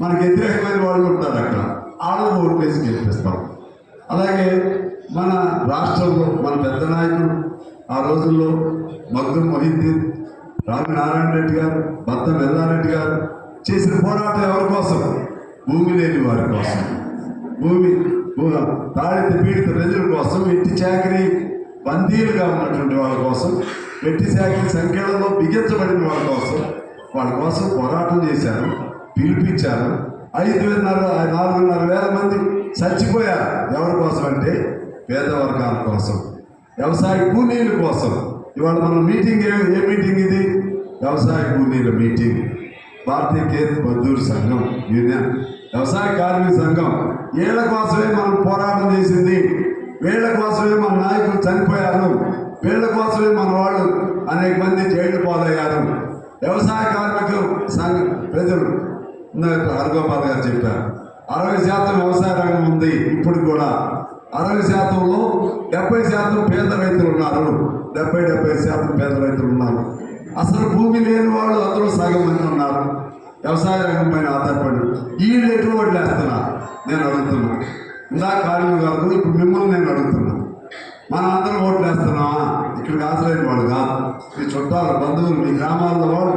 మనకి వ్యతిరేకమైన వాళ్ళు ఉంటారు అక్కడ. వాళ్ళని ఓట్లేసి వేసి గెలిపిస్తాం అలాగే మన రాష్ట్రంలో మన పెద్ద నాయకులు ఆ రోజుల్లో మగ్దుం మొహిద్దీన్ రామనారాయణ రెడ్డి గారు భర్త ఎల్లారెడ్డి గారు చేసిన పోరాటం ఎవరి కోసం? భూమి లేని వారి కోసం. భూమి తాళిత పీడిత ప్రజల కోసం ఎట్టి చాకరీ బందీలుగా ఉన్నటువంటి వాళ్ళ కోసం ఎట్టి చాకరీ సంఖ్యలలో బిగించబడిన వాళ్ళ కోసం వాళ్ళ కోసం పోరాటం చేశారు. పిలిపించారు. ఐదున్నర నాలుగున్నర వేల మంది చచ్చిపోయారు. ఎవరి కోసం అంటే పేద వర్గాల కోసం వ్యవసాయ కూలీల కోసం. ఇవాళ మన మీటింగ్ ఏ ఏ మీటింగ్ ఇది? వ్యవసాయ కూలీల మీటింగ్. భారతీయ కేంద్ర మజ్దూర్ సంఘం యూనియన్. వ్యవసాయ కార్మిక సంఘం వీళ్ళ కోసమే మనం పోరాటం చేసింది. వీళ్ళ కోసమే మన నాయకులు చనిపోయారు. వీళ్ళ కోసమే మన వాళ్ళు అనేక మంది జైలు పాలయ్యారు. వ్యవసాయ కార్మికులు సంఘ ప్రజలు ఇందాక హరగోపాల్ గారు చెప్పారు. అరవై శాతం వ్యవసాయ రంగం ఉంది ఇప్పుడు కూడా. అరవై శాతంలో డెబ్బై శాతం పేద రైతులు ఉన్నారు. డెబ్బై డెబ్బై శాతం పేద రైతులు ఉన్నారు. అసలు భూమి లేని వాళ్ళు అందరూ సగం మంది ఉన్నారు. వ్యవసాయ రంగం పైన ఆధారపడి. వీళ్ళు రేట్లు వడ్లేస్తున్నా నేను అడుగుతున్నా. ఇందా కార్యం కాదు ఇప్పుడు మిమ్మల్ని నేను అడుగుతున్నా. మన అందరం ఓట్లు వేస్తున్నామా ఇక్కడికి హాజరైన వాళ్ళు కాదు. మీ చుట్టాలు బంధువులు మీ గ్రామాల్లో వాళ్ళు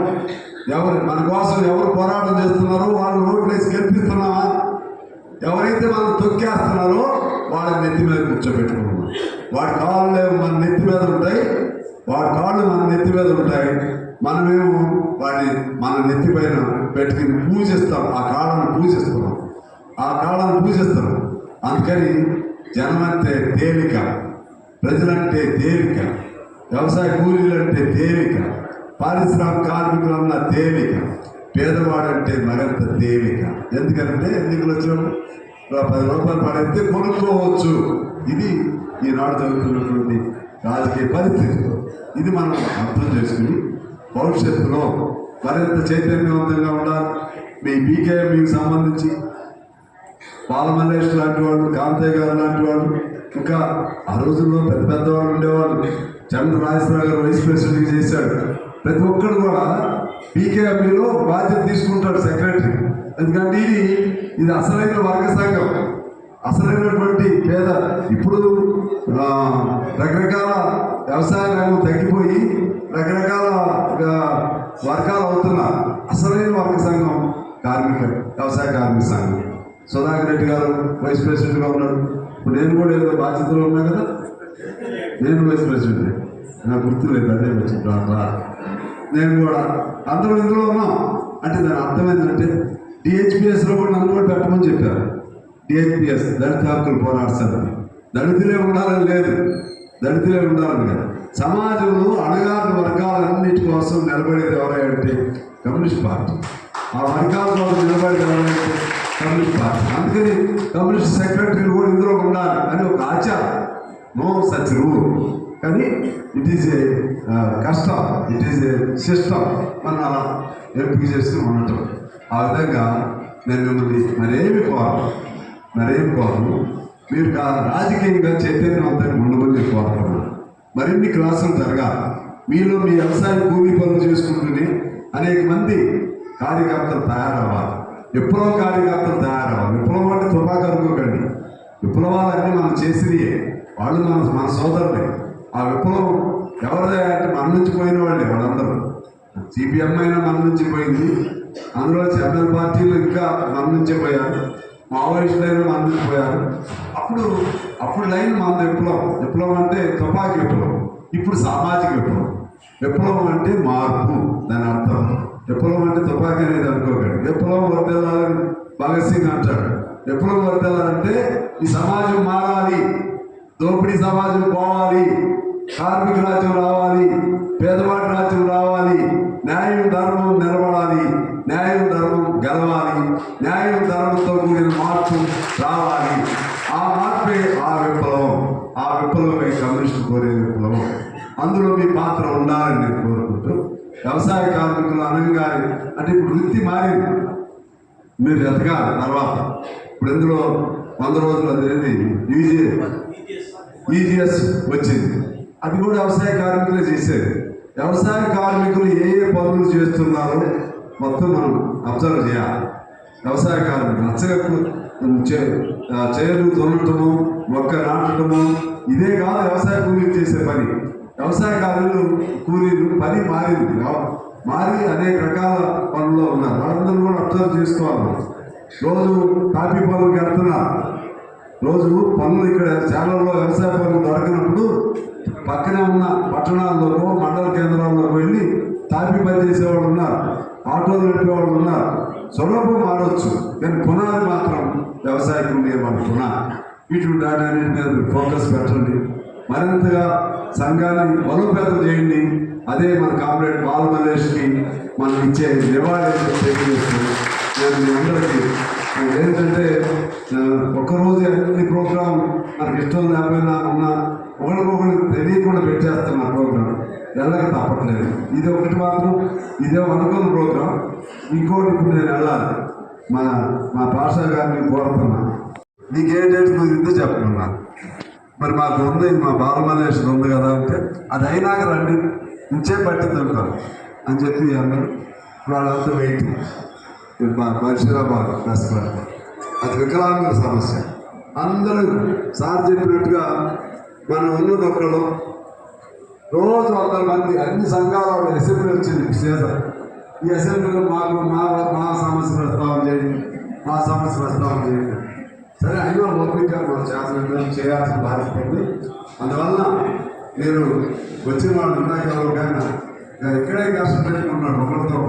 ఎవరు మన కోసం ఎవరు పోరాటం చేస్తున్నారో వాళ్ళు రోడ్లేసి గెలిపిస్తున్నామా ఎవరైతే మనం తొక్కేస్తున్నారో వాళ్ళ నెత్తి మీద కూర్చోబెట్టుకున్నాం వాడి కాళ్ళు మన నెత్తి మీద ఉంటాయి వాడి కాళ్ళు మన నెత్తి మీద ఉంటాయి. మనమేమో వాడి మన నెత్తి పైన పెట్టుకుని పూజిస్తాం ఆ కాళ్ళను పూజిస్తున్నాం. ఆ కాళ్ళను పూజిస్తున్నాం. అందుకని జనమంటే తేలిక ప్రజలంటే తేలిక వ్యవసాయ కూలీలంటే తేలిక. పారిశ్రామిక కార్మికులన్న తేలిక. పేదవాడంటే మరింత దేవిక ఎందుకంటే ఎన్నికలు వచ్చినప్పుడు పది రూపాయలు పడైతే కొనుక్కోవచ్చు. ఇది ఈనాడు జరుగుతున్నటువంటి రాజకీయ పరిస్థితి. ఇది మనం అర్థం చేసుకుని భవిష్యత్తులో మరింత చైతన్యవంతంగా ఉండాలి. మీ బీకేఎంకి సంబంధించి బాలమల్లేష్ లాంటి వాళ్ళు కాంతయ్య గారు లాంటి వాళ్ళు ఇంకా ఆ రోజుల్లో పెద్ద పెద్ద వాళ్ళు ఉండేవాళ్ళు. చంద్ర రాజేశ్వరరావు గారు వైస్ ప్రెసిడెంట్ చేశాడు. ప్రతి ఒక్కరు కూడా బీకేఎంఈలో బాధ్యత తీసుకుంటాడు సెక్రటరీ. ఎందుకంటే ఇది ఇది అసలైన వర్గ సంఘం. అసలైనటువంటి పేద. ఇప్పుడు రకరకాల వ్యవసాయ రంగం తగ్గిపోయి రకరకాల వర్గాలు అవుతున్న అసలైన వర్గ సంఘం కార్మిక వ్యవసాయ కార్మిక సంఘం. సుధాకర్ రెడ్డి గారు వైస్ ప్రెసిడెంట్గా ఉన్నాడు. ఇప్పుడు నేను కూడా ఏదో బాధ్యతలో ఉన్నా కదా? నేను వైస్ ప్రెసిడెంట్ నాకు గుర్తులేదు అదే వచ్చింది రా నేను కూడా అందరూ ఇందులో ఉన్నాం. అంటే దాని అర్థం ఏంటంటే డిహెచ్పిఎస్లో కూడా నన్ను కూడా పెట్టమని చెప్పారు. డిహెచ్పిఎస్ దళిత హక్కులు పోరాట సమితి. దళితులే ఉండాలని లేదు. దళితులే ఉండాలని లేదు. సమాజంలో అణగారిన వర్గాలన్నిటి కోసం నిలబడేది ఎవరంటే కమ్యూనిస్ట్ పార్టీ. ఆ వర్గాల కోసం నిలబడేది ఎవరంటే కమ్యూనిస్ట్ పార్టీ. అందుకని కమ్యూనిస్ట్ సెక్రటరీలు కూడా ఇందులో ఉండాలి అని ఒక ఆచారం. No such rule. కానీ ఇట్ ఈజ్ ఏ కష్టం ఇట్ ఈజ్ ఏ సిస్టమ్ మనం అలా ఎంపిక చేసుకుని ఉండటం. ఆ విధంగా నేను మిమ్మల్ని మరేమి కోరను మరేమి కోరను మీరు కా- రాజకీయంగా చైతన్యవంతంగా ఉండమని కోరుతున్నాను మరిన్ని క్లాసులు జరగాలి. మీలో మీ వ్యవసాయ కూలీ పనులు చేసుకుంటూనే అనేక మంది కార్యకర్తలు తయారవ్వాలి. విప్లవం కార్యకర్తలు తయారవ్వాలి. విప్లవం అంటే తుపాకు అనుకోకండి విప్లవాలన్నీ మనం చేసినయే. వాళ్ళు మన మన సోదరులే. ఆ విప్లవం ఎవరిదే అంటే మన నుంచి పోయిన వాళ్ళే వాళ్ళందరూ. సిపిఎం అయినా మన నుంచి పోయింది అందులో సెంట్రల్ పార్టీలు ఇంకా మన నుంచే పోయారు మావోయిస్టులు అయినా మన నుంచి పోయారు అప్పుడు అప్పుడు లైన్ మన విప్లవం. విప్లవం అంటే తుపాకీ విప్లవం. ఇప్పుడు సామాజిక విప్లవం. విప్లవం అంటే మార్పు. దాని అర్థం. విప్లవం అంటే తుపాకీ అనేది అనుకోకండి. విప్లవం వర్దెల్లాలని భగత్ సింగ్ అంటాడు. విప్లవం వర్దెల్లాలంటే ఈ సమాజం మారాలి. దోపిడీ సమాజం పోవాలి. కార్మిక రాజ్యం రావాలి. పేదవాడి రాజ్యం రావాలి. న్యాయం ధర్మం నిలబడాలి. న్యాయం ధర్మం గెలవాలి. న్యాయం ధర్మంతో కూడిన మార్పు రావాలి. ఆ మార్పే ఆ విప్లవం. ఆ విప్లవమే కమ్యూనిస్ట్ కోరే విప్లవం. అందులో మీ పాత్ర ఉండాలని నేను కోరుకుంటూ వ్యవసాయ కార్మికులు అనగానే అంటే ఇప్పుడు వృత్తి మారింది. మీరు ఎదగాలి తర్వాత. ఇప్పుడు ఇందులో వంద రోజులు అదేది ఈజీ. ఈజీఎస్ వచ్చింది. అది కూడా వ్యవసాయ కార్మికులే చేసేది. వ్యవసాయ కార్మికులు ఏ ఏ పనులు చేస్తున్నారో మొత్తం మనం అబ్జర్వ్ చేయాలి. వ్యవసాయ కార్మికులు నచ్చగా చే- ఆ, చేలు తొలటము మొక్క నాటడము ఇదే కాదు వ్యవసాయ కూలీలు చేసే పని. వ్యవసాయ కార్మికులు కూలీలు పని మారింది. మారి అనేక రకాల పనుల్లో ఉన్నారు. వాళ్ళందరూ కూడా అబ్జర్వ్ చేసుకోవాలి. రోజు కాఫీ పనులు కడుతున్నారు. రోజు పనులు ఇక్కడ చాలల్లో వ్యవసాయ పనులు దొరకనప్పుడు పక్కనే ఉన్న పట్టణాల్లోకో మండల కేంద్రాల్లోకి వెళ్ళి తాపి పని చేసేవాళ్ళు ఉన్నారు ఆటోలు నడిపేవాళ్ళు ఉన్నారు. సులభం మారవచ్చు కానీ పునాది మాత్రం వ్యవసాయకు ఉండేవాళ్ళు పునాది ఇటువంటి వాటన్నిటి మీద ఫోకస్ పెట్టండి. మరింతగా సంఘాన్ని బలోపేతం చేయండి. అదే మన కామ్రేడ్ బాల మలేష్కి మనం ఇచ్చే నివాళి తెలియజేస్తూ నేను మీ అందరికీ ఏంటంటే ఒక్కరోజు అన్ని ప్రోగ్రాం మనకి ఇష్టం లేకపోయినా ఉన్నా ఒకరికొకరు తెలియకుండా పెట్టేస్తున్న ప్రోగ్రాం వెళ్ళక తప్పట్లేదు. ఇది ఒకటి మాత్రం ఇదే అనుకున్న ప్రోగ్రాం ఇంకోటి ఇప్పుడు నేను వెళ్ళాలి. మా మా భాషా గారిని కోరుతున్నా. నీకు ఏ డేట్ కుదిరిందో చెప్పమన్నా? మరి మాకు ఉంది మా బాలమల్లేశ్వరం ఉంది కదా అంటే అది అయినాక రండి. ఇంచే పట్టింది అంటారు అని చెప్పి అన్నారు. వాళ్ళంతా వెయిటింగ్. ఇది మా మనిషిరాబాద్ రెస్టారెంట్ అది వికలాంగుల సమస్య. అందరూ సార్ చెప్పినట్టుగా మనం ఉన్నది ఒకళ్ళు రోజు వందల మంది అన్ని సంఘాల అసెంబ్లీ వచ్చింది సీజన్ ఈ అసెంబ్లీలో మాకు మా మా సమస్య ప్రస్తావన చేయండి. మా సమస్య ప్రస్తావన చేయండి. సరే అయినా ఓపిక మనం చేతన చేయాల్సిన బాధ్యత ఉంది. అందువల్ల నేను వచ్చిన వాళ్ళు ఉన్నాయి కానీ ఇక్కడే కష్టం ఉన్నాడు ఒకరితో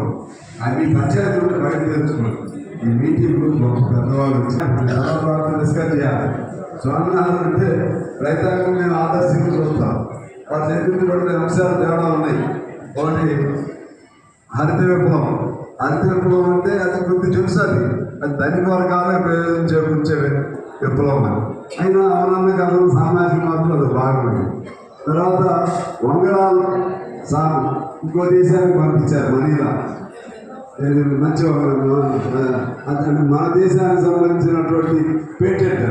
అన్ని పంచాయతీలు బయట తెచ్చుకోండి. ఈ మీటింగ్ పెద్దవాళ్ళు వచ్చి చాలా బాగా డిస్కస్ చేయాలి. స్వామినాథన్ అంటే రైతాంగం మేము ఆదర్శంగా చూస్తాం. వాళ్ళు చెప్పింది రెండు అంశాలు తేడా ఉన్నాయి. ఒకటి హరిత విప్లవం. హరిత విప్లవం అంటే అది కొద్ది తెలుసు అది. అది ధనిక వర్గాలే ప్రయోజనం చేకూర్చే విప్లవం అని అయినా అవునన్న కాలం సామాజిక మార్పులు అది బాగుంది తర్వాత వంగడాలు సా ఇంకో దేశానికి పంపించారు మనీలా. ఇది మంచి అది మన దేశానికి సంబంధించినటువంటి పేటెంట్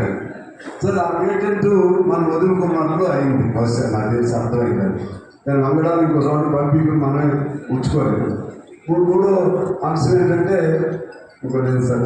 సరే ఆ పేటెంట్ మనం వదులుకున్నట్లు అయింది. బహుశా నా దేశం అర్థమైంది అది. కానీ వంగడానికి ఇంకో చోట పంపించి మనమే ఉంచుకోలేదు. ఇప్పుడు మూడో అంశం ఏంటంటే ఇంకోటి సార్